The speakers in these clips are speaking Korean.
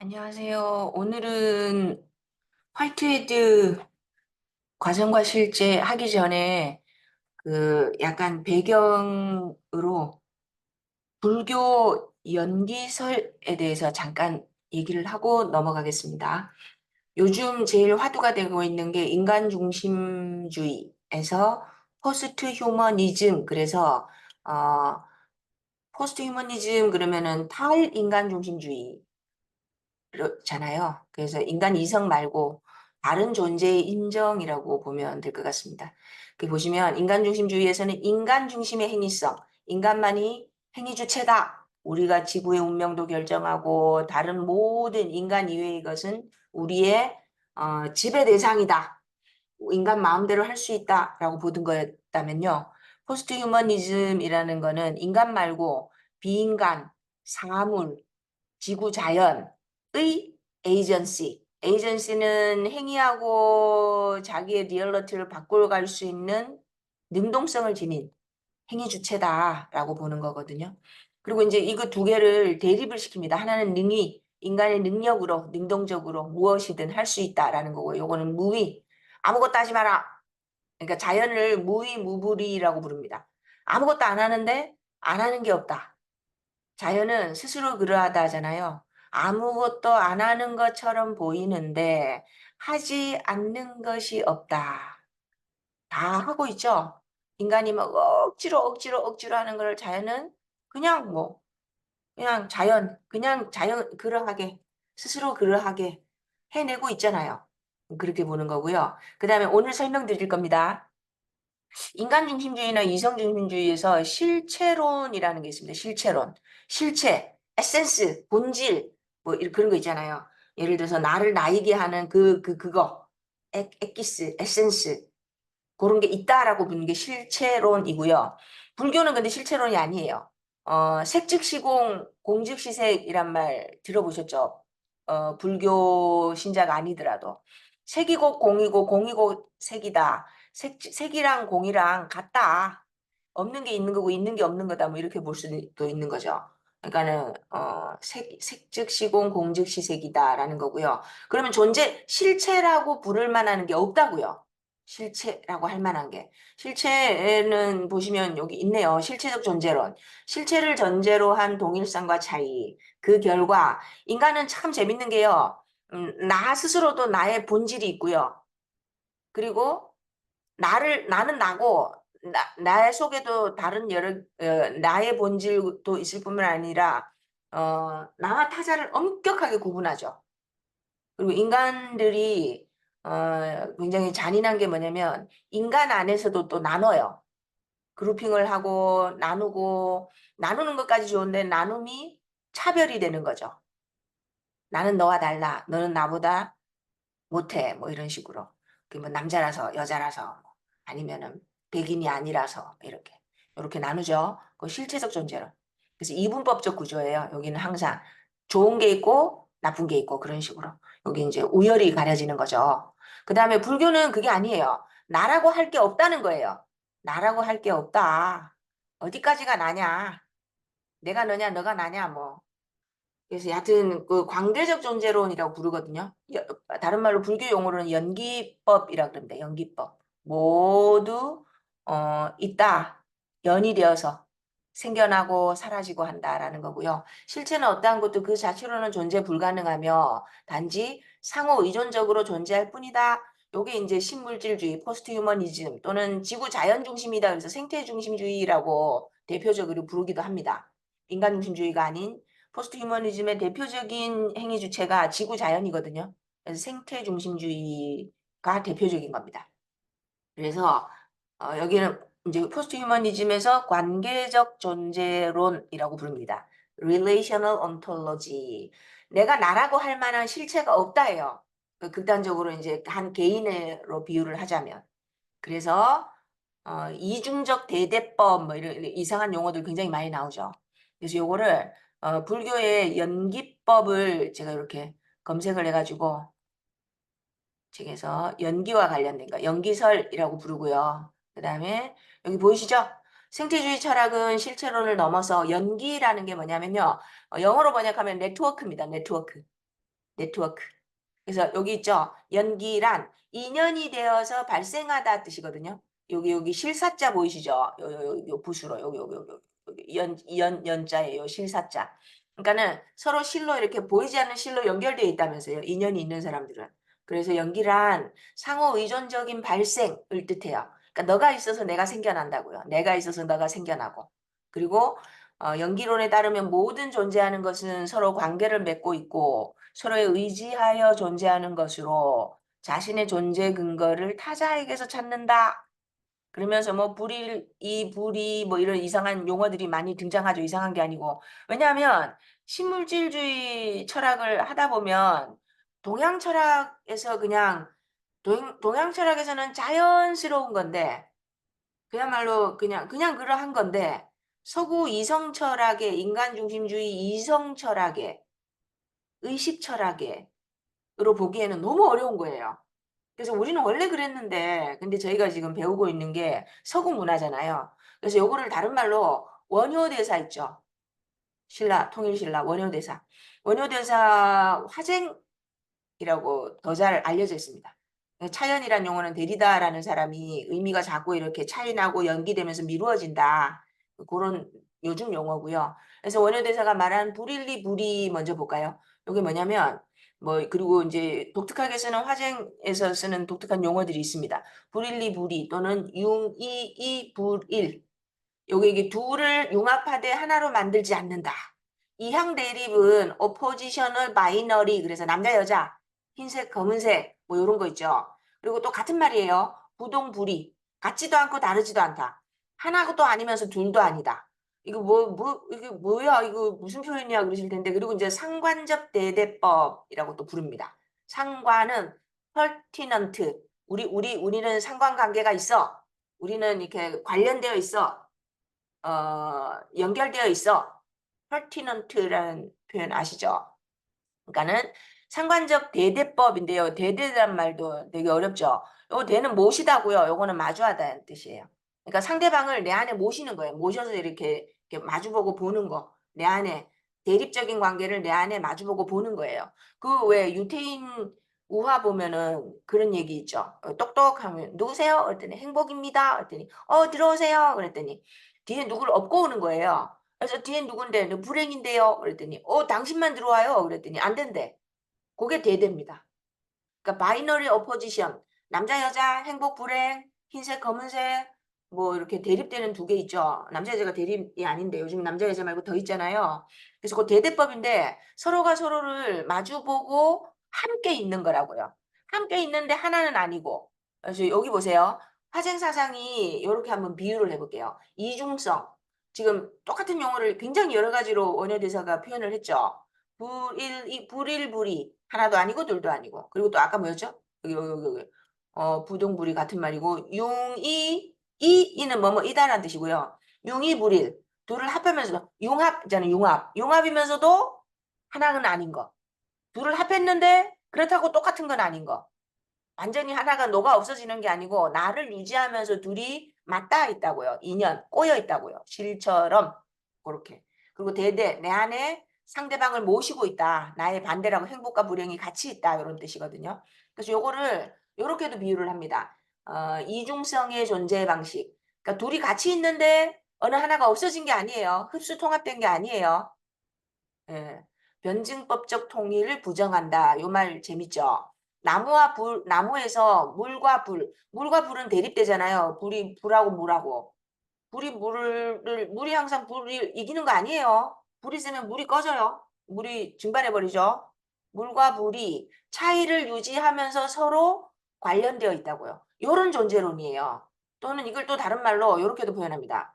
안녕하세요. 오늘은 화이트헤드 과정과 실제 하기 전에 그 약간 배경으로 불교 연기설에 대해서 잠깐 얘기를 하고 넘어가겠습니다. 요즘 제일 화두가 되고 있는 게 인간 중심주의에서 포스트 휴머니즘 그래서 어 포스트 휴머니즘 그러면은 탈인간 중심주의 잖아요. 그래서 인간 이성 말고 다른 존재의 인정이라고 보면 될 것 같습니다. 그 보시면 인간 중심주의에서는 인간 중심의 행위성, 인간만이 행위 주체다. 우리가 지구의 운명도 결정하고 다른 모든 인간 이외의 것은 우리의 어, 지배 대상이다. 인간 마음대로 할 수 있다라고 보던 거였다면요. 포스트 휴머니즘이라는 거는 인간 말고 비인간, 사물, 지구 자연, 의 에이전시. 에이전시는 행위하고 자기의 리얼리티를 바꿔갈 수 있는 능동성을 지닌 행위 주체다라고 보는 거거든요. 그리고 이제 이거 두 개를 대립을 시킵니다. 하나는 능이, 인간의 능력으로, 능동적으로 무엇이든 할 수 있다라는 거고, 요거는 무의, 아무것도 하지 마라. 그러니까 자연을 무의무불이라고 부릅니다. 아무것도 안 하는데 안 하는 게 없다. 자연은 스스로 그러하다 하잖아요. 아무것도 안 하는 것처럼 보이는데 하지 않는 것이 없다. 다 하고 있죠. 인간이 막 억지로 억지로 억지로 하는 걸 자연은 그냥 뭐 그냥 자연 그냥 자연 그러하게 스스로 그러하게 해내고 있잖아요. 그렇게 보는 거고요. 그 다음에 오늘 설명드릴 겁니다. 인간 중심주의나 이성 중심주의에서 실체론이라는 게 있습니다. 실체론. 실체, 에센스, 본질, 뭐 그런 거 있잖아요. 예를 들어서 나를 나이게 하는 그, 그, 그거. 에, 엑기스, 에센스. 그런 게 있다라고 보는 게 실체론이고요. 불교는 근데 실체론이 아니에요. 어, 색즉시공, 공즉시색이란 말 들어보셨죠? 어, 불교 신자가 아니더라도. 색이고 공이고 공이고 색이다. 색, 색이랑 공이랑 같다. 없는 게 있는 거고 있는 게 없는 거다. 뭐 이렇게 볼 수도 있는 거죠. 그러니까는 어, 색, 색즉 시공 공즉 시색이다라는 거고요. 그러면 존재 실체라고 부를 만한 게 없다고요. 실체라고 할 만한 게 실체는 보시면 여기 있네요. 실체적 존재론. 실체를 전제로 한 동일성과 차이. 그 결과 인간은 참 재밌는 게요. 음, 나 스스로도 나의 본질이 있고요. 그리고 나를 나는 나고 나, 나 속에도 다른 여러 어, 나의 본질도 있을 뿐만 아니라 어, 나와 타자를 엄격하게 구분하죠. 그리고 인간들이 어, 굉장히 잔인한 게 뭐냐면 인간 안에서도 또 나눠요. 그룹핑을 하고 나누고 나누는 것까지 좋은데 나눔이 차별이 되는 거죠. 나는 너와 달라. 너는 나보다 못해. 뭐 이런 식으로. 그뭐 남자라서 여자라서 아니면은 백인이 아니라서 이렇게 이렇게 나누죠. 그 실체적 존재로. 그래서 이분법적 구조예요. 여기는 항상 좋은 게 있고 나쁜 게 있고 그런 식으로. 여기 이제 우열이 가려지는 거죠. 그 다음에 불교는 그게 아니에요. 나라고 할 게 없다는 거예요. 나라고 할 게 없다. 어디까지가 나냐. 내가 너냐 너가 나냐 뭐. 그래서 여하튼 그 관계적 존재론이라고 부르거든요. 다른 말로 불교 용어로는 연기법이라 그럽니다. 연기법. 모두 어, 있다. 연이 되어서 생겨나고 사라지고 한다라는 거고요. 실체는 어떠한 것도 그 자체로는 존재 불가능하며 단지 상호 의존적으로 존재할 뿐이다. 요게 이제 신물질주의, 포스트 휴머니즘 또는 지구 자연 중심이다. 그래서 생태 중심주의라고 대표적으로 부르기도 합니다. 인간 중심주의가 아닌 포스트 휴머니즘의 대표적인 행위 주체가 지구 자연이거든요. 그래서 생태 중심주의가 대표적인 겁니다. 그래서 어, 여기는 이제 포스트 휴머니즘에서 관계적 존재론이라고 부릅니다. relational ontology. 내가 나라고 할 만한 실체가 없다예요. 그 극단적으로 이제 한 개인으로 비유를 하자면. 그래서 어, 이중적 대대법 뭐 이런 이상한 용어들 굉장히 많이 나오죠. 그래서 요거를 어, 불교의 연기법을 제가 이렇게 검색을 해가지고 책에서 연기와 관련된 거 연기설이라고 부르고요. 그 다음에 여기 보이시죠? 생태주의 철학은 실체론을 넘어서 연기라는 게 뭐냐면요. 어, 영어로 번역하면 네트워크입니다. 네트워크. 네트워크. 그래서 여기 있죠. 연기란 인연이 되어서 발생하다 뜻이거든요. 여기 여기 실사자 보이시죠? 요, 요, 요, 요 붓으로 여기 여기 여기 연, 연, 연자예요. 실사자. 그러니까는 서로 실로 이렇게 보이지 않는 실로 연결되어 있다면서요. 인연이 있는 사람들은. 그래서 연기란 상호 의존적인 발생을 뜻해요. 그러니까 너가 있어서 내가 생겨난다고요. 내가 있어서 너가 생겨나고. 그리고 어, 연기론에 따르면 모든 존재하는 것은 서로 관계를 맺고 있고 서로에 의지하여 존재하는 것으로 자신의 존재 근거를 타자에게서 찾는다. 그러면서 뭐 불일, 이 불이 뭐 이런 이상한 용어들이 많이 등장하죠. 이상한 게 아니고. 왜냐하면 신물질주의 철학을 하다 보면 동양 철학에서 그냥 동, 동양 철학에서는 자연스러운 건데 그야말로 그냥 그냥 그러한 건데 서구 이성 철학의 인간 중심주의 이성 철학의 의식 철학의으로 보기에는 너무 어려운 거예요. 그래서 우리는 원래 그랬는데 근데 저희가 지금 배우고 있는 게 서구 문화잖아요. 그래서 요거를 다른 말로 원효대사 있죠. 신라 통일신라 원효대사. 원효대사 화쟁이라고 더 잘 알려져 있습니다. 차연이란 용어는 데리다라는 사람이 의미가 자꾸 이렇게 차이나고 연기되면서 미루어진다. 그런 요즘 용어고요. 그래서 원효대사가 말한 불일리 불이 먼저 볼까요? 이게 뭐냐면 뭐 그리고 이제 독특하게 쓰는 화쟁에서 쓰는 독특한 용어들이 있습니다. 불일리 불이 또는 융이이 불일. 요게 이게 둘을 융합하되 하나로 만들지 않는다. 이항 대립은 oppositional binary 그래서 남자 여자 흰색 검은색 뭐 이런 거 있죠. 그리고 또 같은 말이에요. 부동불이 같지도 않고 다르지도 않다. 하나도 아니면서 둘도 아니다. 이거 뭐, 뭐, 이게 뭐야? 이거 무슨 표현이야? 그러실 텐데. 그리고 이제 상관적 대대법이라고 또 부릅니다. 상관은 pertinent. 우리, 우리, 우리는 상관관계가 있어. 우리는 이렇게 관련되어 있어. 어, 연결되어 있어. pertinent라는 표현 아시죠? 그러니까는 상관적 대대법인데요. 대대란 말도 되게 어렵죠. 요 대는 모시다고요. 요거는 마주하다는 뜻이에요. 그러니까 상대방을 내 안에 모시는 거예요. 모셔서 이렇게, 이렇게 마주보고 보는 거. 내 안에 대립적인 관계를 내 안에 마주보고 보는 거예요. 그 왜 유태인 우화 보면은 그런 얘기 있죠. 어, 똑똑하면 누구세요? 그랬더니 행복입니다. 그랬더니 어 들어오세요. 그랬더니 뒤에 누구를 업고 오는 거예요. 그래서 뒤에 누군데 불행인데요. 그랬더니 어 당신만 들어와요. 그랬더니 안 된대. 그게 대대입니다. 그러니까 바이너리 어포지션 남자 여자 행복 불행 흰색 검은색 뭐 이렇게 대립되는 두 개 있죠. 남자 여자가 대립이 아닌데 요즘 남자 여자 말고 더 있잖아요. 그래서 그 대대법인데 서로가 서로를 마주보고 함께 있는 거라고요. 함께 있는데 하나는 아니고. 그래서 여기 보세요. 화쟁 사상이 이렇게 한번 비유를 해볼게요. 이중성. 지금 똑같은 용어를 굉장히 여러 가지로 원효 대사가 표현을 했죠. 불일 이 불일불이 하나도 아니고 둘도 아니고. 그리고 또 아까 뭐였죠? 여기 여기 여기. 어 부동불이 같은 말이고 융이 이 이는 뭐뭐 이다라는 뜻이고요. 융이불일 둘을 합하면서도 융합잖아요. 융합. 융합이면서도 하나는 아닌 거. 둘을 합했는데 그렇다고 똑같은 건 아닌 거. 완전히 하나가 녹아 없어지는 게 아니고 나를 유지하면서 둘이 맞닿아 있다고요. 인연 꼬여 있다고요. 실처럼 그렇게. 그리고 대대 내 안에 상대방을 모시고 있다. 나의 반대라고 행복과 불행이 같이 있다. 이런 뜻이거든요. 그래서 요거를 요렇게도 비유를 합니다. 어, 이중성의 존재 방식. 그러니까 둘이 같이 있는데 어느 하나가 없어진 게 아니에요. 흡수 통합된 게 아니에요. 예. 변증법적 통일을 부정한다. 요 말 재밌죠? 나무와 불, 나무에서 물과 불, 물과 불은 대립되잖아요. 불이 불하고 물하고. 불이 물을, 물이 항상 불을 이기는 거 아니에요. 불이 세면 물이 꺼져요. 물이 증발해버리죠. 물과 불이 차이를 유지하면서 서로 관련되어 있다고요. 이런 존재론이에요. 또는 이걸 또 다른 말로 이렇게도 표현합니다.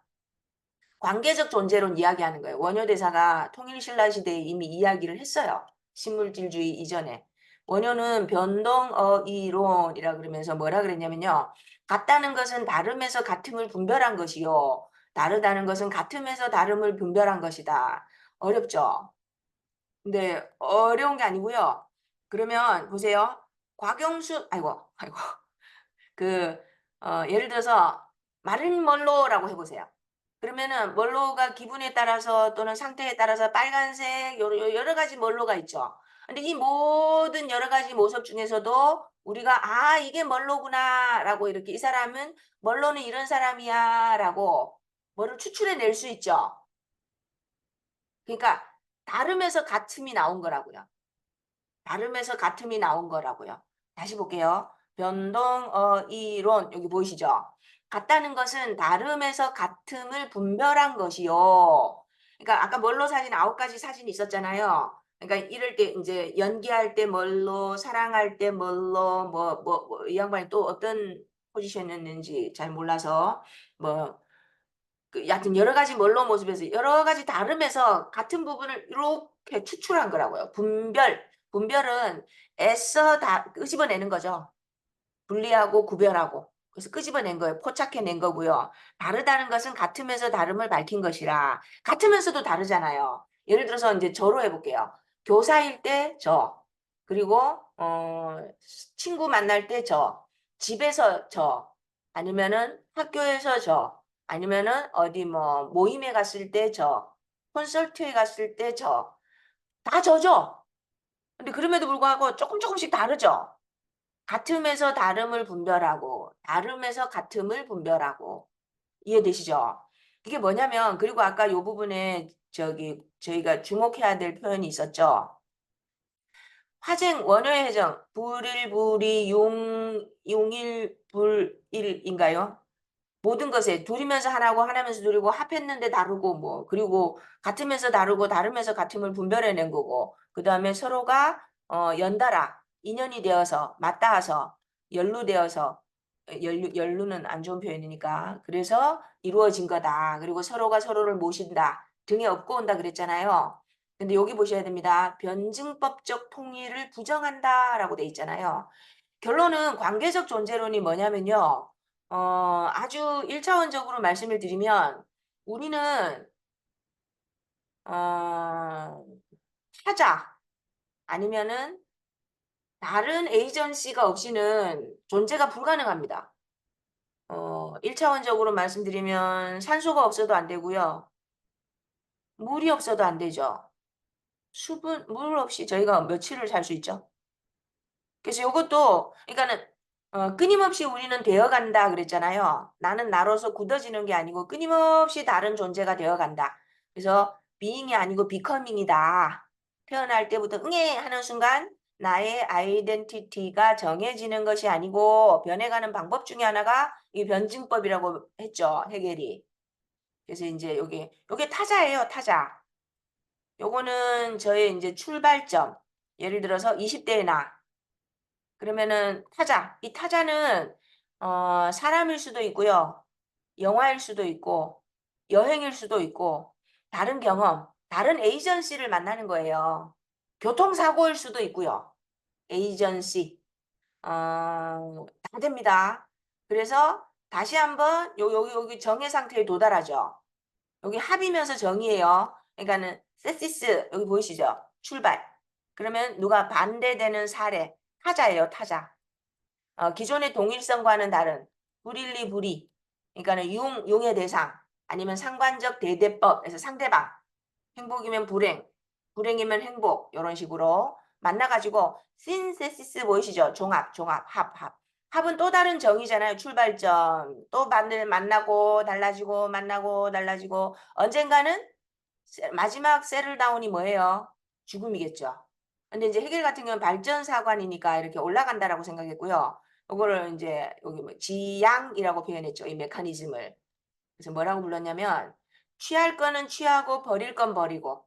관계적 존재론 이야기하는 거예요. 원효대사가 통일신라 시대에 이미 이야기를 했어요. 신물질주의 이전에. 원효는 변동어이론이라 그러면서 뭐라 그랬냐면요. 같다는 것은 다름에서 같음을 분별한 것이요. 다르다는 것은 같음에서 다름을 분별한 것이다. 어렵죠? 근데 어려운 게 아니고요. 그러면 보세요. 곽영수 아이고 아이고 그 어, 예를 들어서 마른 멀로라고 해보세요. 그러면은 멀로가 기분에 따라서 또는 상태에 따라서 빨간색 여러, 여러 가지 멀로가 있죠. 근데 이 모든 여러 가지 모습 중에서도 우리가 '아 이게 멀로구나.'라고 이렇게 '이 사람은 멀로는 이런 사람이야.'라고 뭐를 추출해 낼 수 있죠. 그러니까 다름에서 같음이 나온 거라고요. 다름에서 같음이 나온 거라고요. 다시 볼게요. 변동 어이론 여기 보이시죠? 같다는 것은 다름에서 같음을 분별한 것이요. 그러니까 아까 멀로 사진 아홉 가지 사진이 있었잖아요. 그러니까 이럴 때 인제 연기할 때 멀로, 사랑할 때 멀로 뭐뭐뭐이 양반이 또 어떤 포지션이었는지 잘 몰라서 뭐 그 여하튼 여러 가지 멀로 모습에서 여러 가지 다름에서 같은 부분을 이렇게 추출한 거라고요. 분별. 분별은 애써 다 끄집어내는 거죠. 분리하고 구별하고. 그래서 끄집어낸 거예요. 포착해낸 거고요. 다르다는 것은 같으면서 다름을 밝힌 것이라. 같으면서도 다르잖아요. 예를 들어서 인제 저로 해 볼게요. 교사일 때 저, 그리고 어 친구 만날 때 저, 집에서 저, 아니면은 학교에서 저, 아니면은 어디 뭐 모임에 갔을 때 저, 콘서트에 갔을 때 저. 다 저죠. 근데 그럼에도 불구하고 쪼끔 쪼끔씩 다르죠. 같음에서 다름을 분별하고 다름에서 같음을 분별하고. 이해되시죠? 이게 뭐냐면 그리고 아까 요 부분에 저기 저희가 주목해야 될 표현이 있었죠. 화쟁 원효의 해정 불일 불이 용 용일 불일인가요? 모든 것에 둘이면서 하나고 하나면서 둘이고 합했는데 다르고 뭐 그리고 같으면서 다르고 다르면서 같음을 분별해낸 거고 그 다음에 서로가 어 연달아 인연이 되어서 맞닿아서 연루되어서 어 연루 연루는 안 좋은 표현이니까 그래서 이루어진 거다. 그리고 서로가 서로를 모신다. 등에 업고 온다 그랬잖아요. 근데 여기 보셔야 됩니다. "변증법적 통일을 부정한다."라고 돼 있잖아요. 결론은 관계적 존재론이 뭐냐면요. 어 아주 일차원적으로 말씀을 드리면 우리는 어 타자 아니면은 다른 에이전시가 없이는 존재가 불가능합니다. 어 일차원적으로 말씀드리면 산소가 없어도 안 되고요. 물이 없어도 안 되죠. 수분 물 없이 저희가 며칠을 살 수 있죠? 그래서 요것도 그러니까는 어 "끊임없이 우리는 되어 간다." 그랬잖아요. 나는 나로서 굳어지는 게 아니고 끊임없이 다른 존재가 되어 간다. 그래서 being이 아니고 becoming이다. 태어날 때부터 "응애." 하는 순간 나의 아이덴티티가 정해지는 것이 아니고 변해가는 방법 중에 하나가 이 변증법이라고 했죠, 해겔이. 그래서 인제 요게 요게 타자예요, 타자. 요거는 저의 인제 출발점. 예를 들어서 20 대의 나. 그러면은 타자. 이 타자는 어 사람일 수도 있고요. 영화일 수도 있고 여행일 수도 있고 다른 경험, 다른 에이전시를 만나는 거예요. 교통사고일 수도 있고요. 에이전시. 어 다 됩니다. 그래서 다시 한번 요 여기 여기 정의 상태에 도달하죠. 여기 합이면서 정의예요. 그러니까는 세시스 여기 보이시죠? 출발. 그러면 누가 반대되는 사례 타자예요, 타자. 어 기존의 동일성과는 다른 불일리 불이. 그러니까는 융 용의 대상 아니면 상관적 대대법에서 상대방. 행복이면 불행, 불행이면 행복 요런 식으로 만나 가지고 신세시스 보이시죠? 종합, 종합, 합, 합. 합은 또 다른 정의잖아요, 출발점. 또 만들 만나고 달라지고 만나고 달라지고 언젠가는 세 마지막 settle down이 뭐예요? 죽음이겠죠. 근데 인제 해겔 같은 경우는 발전사관이니까 이렇게 올라간다라고 생각했고요. 요거를 인제 여기 뭐 지양이라고 표현했죠, 이 메커니즘을. 그래서 뭐라고 불렀냐면 취할 거는 취하고 버릴 건 버리고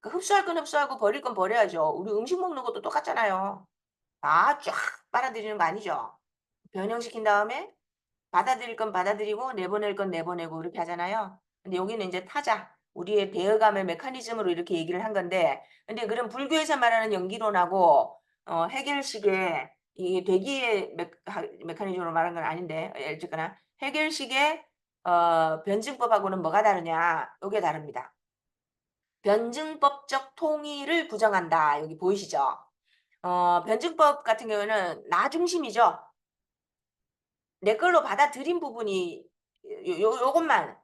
그 흡수할 건 흡수하고 버릴 건 버려야죠. 우리 음식 먹는 것도 똑같잖아요. 다 쫙 빨아들이는 거 아니죠. 변형시킨 다음에 받아들일 건 받아들이고 내보낼 건 내보내고 이렇게 하잖아요. 근데 여기는 인제 타자, 우리의 배어감의 메커니즘으로 이렇게 얘기를 한 건데 근데 그런 불교에서 말하는 연기론하고 어 해겔식의 이하 메커니즘으로 말한 건 아닌데 예 어쨌거나 해겔식의 어 변증법하고는 뭐가 다르냐 요게 다릅니다. "변증법적 통일을 부정한다." 여기 보이시죠? 어 변증법 같은 경우에는 나 중심이죠. 내 걸로 받아들인 부분이 요 요 요것만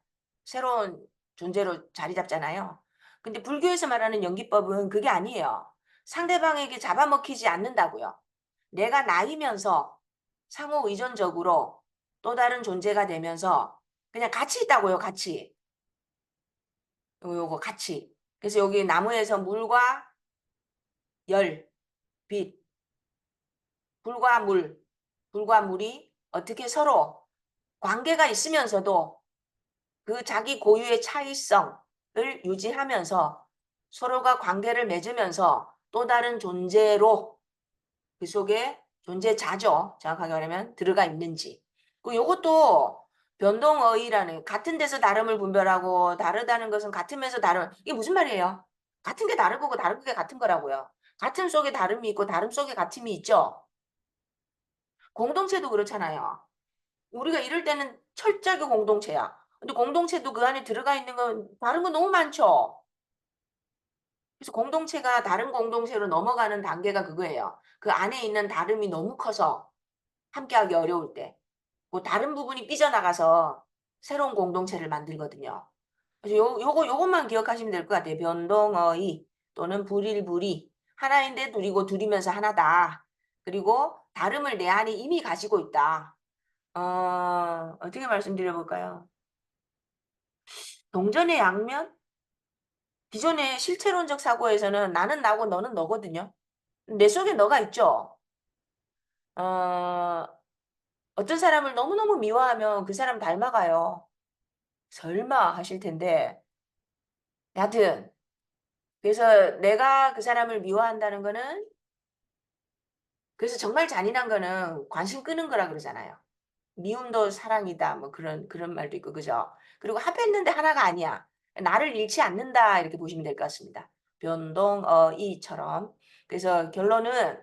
새로운 존재로 자리 잡잖아요. 근데 불교에서 말하는 연기법은 그게 아니에요. 상대방에게 잡아먹히지 않는다고요. 내가 나이면서 상호 의존적으로 또 다른 존재가 되면서 그냥 같이 있다고요. 같이. 요거, 같이. 그래서 여기 나무에서 물과 열, 빛, 불과 물, 불과 물이 어떻게 서로 관계가 있으면서도 그 자기 고유의 차이성을 유지하면서 서로가 관계를 맺으면서 또 다른 존재로 그 속에 존재 자죠. 정확하게 말하면 들어가 있는지. 그 요것도 변동어의라는 같은 데서 다름을 분별하고 다르다는 것은 같으면서 다른 이게 무슨 말이에요? 같은 게 다른 거고 다른 게 같은 거라고요. 같은 속에 다름이 있고 다름 속에 같음이 있죠. 공동체도 그렇잖아요. 우리가 이럴 때는 철저하게 공동체야. 근데 공동체도 그 안에 들어가 있는 건 다른 거 너무 많죠. 그래서 공동체가 다른 공동체로 넘어가는 단계가 그거예요. 그 안에 있는 다름이 너무 커서 함께하기 어려울 때, 그 다른 부분이 삐져나가서 새로운 공동체를 만들거든요. 그래서 요, 요거, 요것만 기억하시면 될 것 같아요. 변동어의 또는 불일불이 하나인데 둘이고 둘이면서 하나다. 그리고 다름을 내 안에 이미 가지고 있다. 어, 어떻게 말씀드려볼까요? 동전의 양면? 기존의 실체론적 사고에서는 나는 나고 너는 너거든요. 내 속에 너가 있죠. 어, 어떤 사람을 너무너무 미워하면 그 사람 닮아가요. 설마 하실 텐데 여하튼 그래서 내가 그 사람을 미워한다는 거는 그래서 정말 잔인한 거는 관심 끄는 거라 그러잖아요. 미움도 사랑이다 뭐 그런 그런 말도 있고 그죠? 그리고 합했는데 하나가 아니야. 나를 잃지 않는다 이렇게 보시면 될 것 같습니다. 변동 어 이처럼. 그래서 결론은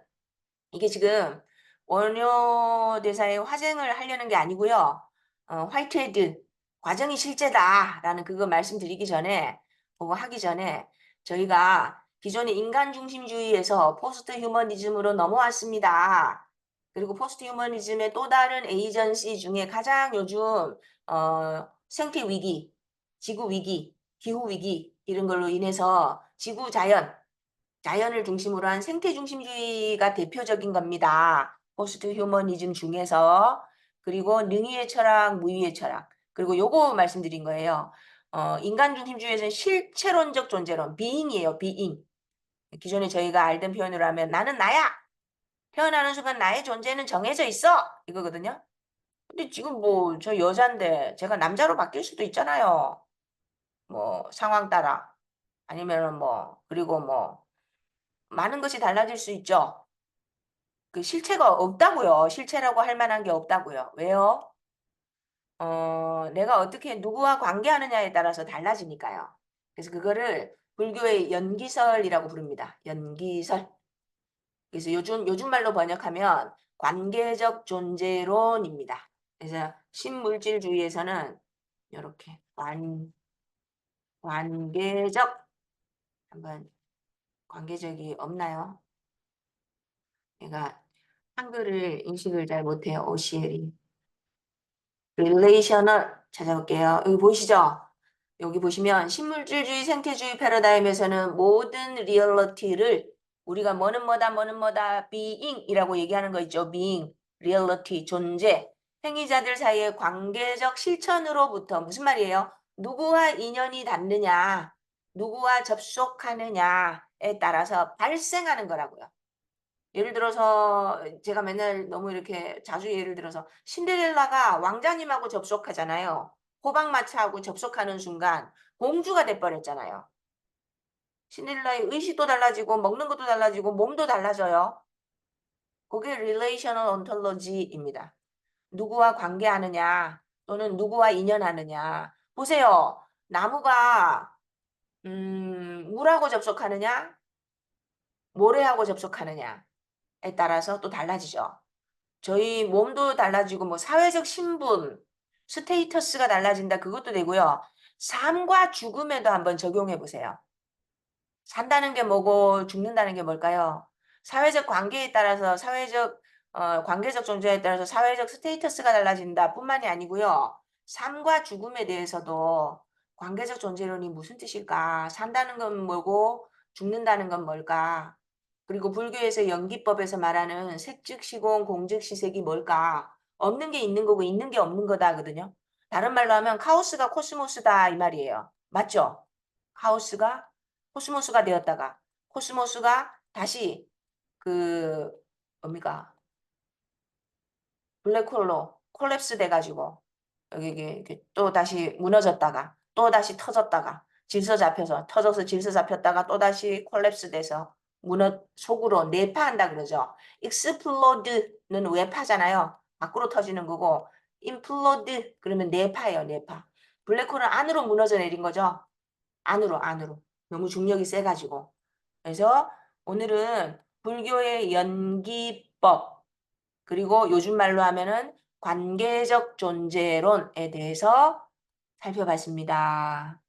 이게 지금 원효 대사의 화쟁을 하려는 게 아니고요. 어, 화이트헤드 과정이 실제다라는 그거 말씀드리기 전에 그거 하기 전에 저희가 기존의 인간 중심주의에서 포스트 휴머니즘으로 넘어왔습니다. 그리고 포스트 휴머니즘의 또 다른 에이전시 중에 가장 요즘 어, 생태 위기, 지구 위기, 기후 위기 이런 걸로 인해서 지구 자연, 자연을 중심으로 한 생태 중심주의가 대표적인 겁니다. 포스트 휴머니즘 중에서 그리고 능위의 철학, 무위의 철학 그리고 요거 말씀드린 거예요. 어, 인간 중심주의에서는 실체론적 존재론, 비잉이에요, 비잉. 기존에 저희가 알던 표현으로 하면 나는 나야. 태어나는 순간 나의 존재는 정해져 있어. 이거거든요. 근데 지금 뭐 저 여잔데 제가 남자로 바뀔 수도 있잖아요. 뭐 상황 따라 아니면은 뭐 그리고 뭐 많은 것이 달라질 수 있죠. 그 실체가 없다고요. 실체라고 할 만한 게 없다고요. 왜요? 어, 내가 어떻게 누구와 관계하느냐에 따라서 달라지니까요. 그래서 그거를 불교의 연기설이라고 부릅니다. 연기설. 그래서 요즘 요즘 말로 번역하면 관계적 존재론입니다. 그래서 신물질주의에서는 이렇게 관 관계적 한번 관계적이 없나요? 제가 한글을 인식을 잘 못해요. OCL이. relational 찾아볼게요. 여기 보이시죠? 여기 보시면 신물질주의 생태주의 패러다임에서는 모든 리얼리티를 우리가 뭐는 뭐다 뭐는 뭐다 being이라고 얘기하는 거 있죠. being, reality, 존재. 행위자들 사이의 관계적 실천으로부터 무슨 말이에요? 누구와 인연이 닿느냐, 누구와 접속하느냐에 따라서 발생하는 거라고요. 예를 들어서 제가 맨날 너무 이렇게 자주 예를 들어서 신데렐라가 왕자님하고 접속하잖아요. 호박마차하고 접속하는 순간 공주가 돼버렸잖아요. 신데렐라의 의식도 달라지고 먹는 것도 달라지고 몸도 달라져요. 그게 relational ontology입니다. 누구와 관계하느냐 또는 누구와 인연하느냐. 보세요. 나무가 음, 물하고 접속하느냐 모래하고 접속하느냐 에 따라서 또 달라지죠. 저희 몸도 달라지고 뭐 사회적 신분, 스테이터스가 달라진다 그것도 되고요. 삶과 죽음에도 한번 적용해 보세요. 산다는 게 뭐고 죽는다는 게 뭘까요? 사회적 관계에 따라서 사회적 어, 관계적 존재에 따라서 사회적 스테이터스가 달라진다 뿐만이 아니고요. 삶과 죽음에 대해서도 관계적 존재론이 무슨 뜻일까? 산다는 건 뭐고 죽는다는 건 뭘까? 그리고 불교에서 연기법에서 말하는 색즉시공 공즉시색이 뭘까? 없는 게 있는 거고 있는 게 없는 거다거든요. 다른 말로 하면 카오스가 코스모스다 이 말이에요. 맞죠? 카오스가 코스모스가 되었다가 코스모스가 다시 그 뭡니까? 블랙홀로 콜랩스 돼가지고 여기 또 다시 무너졌다가 또 다시 터졌다가 질서 잡혀서 터져서 질서 잡혔다가 또 다시 콜랩스 돼서 무너 속으로 내파한다 그러죠. 익스플로드는 외파잖아요. 밖으로 터지는 거고 인플로드 그러면 내파예요. 내파. 블랙홀은 안으로 무너져 내린 거죠. 안으로 안으로. 너무 중력이 세가지고. 그래서 오늘은 불교의 연기법 그리고 요즘 말로 하면은 관계적 존재론에 대해서 살펴봤습니다.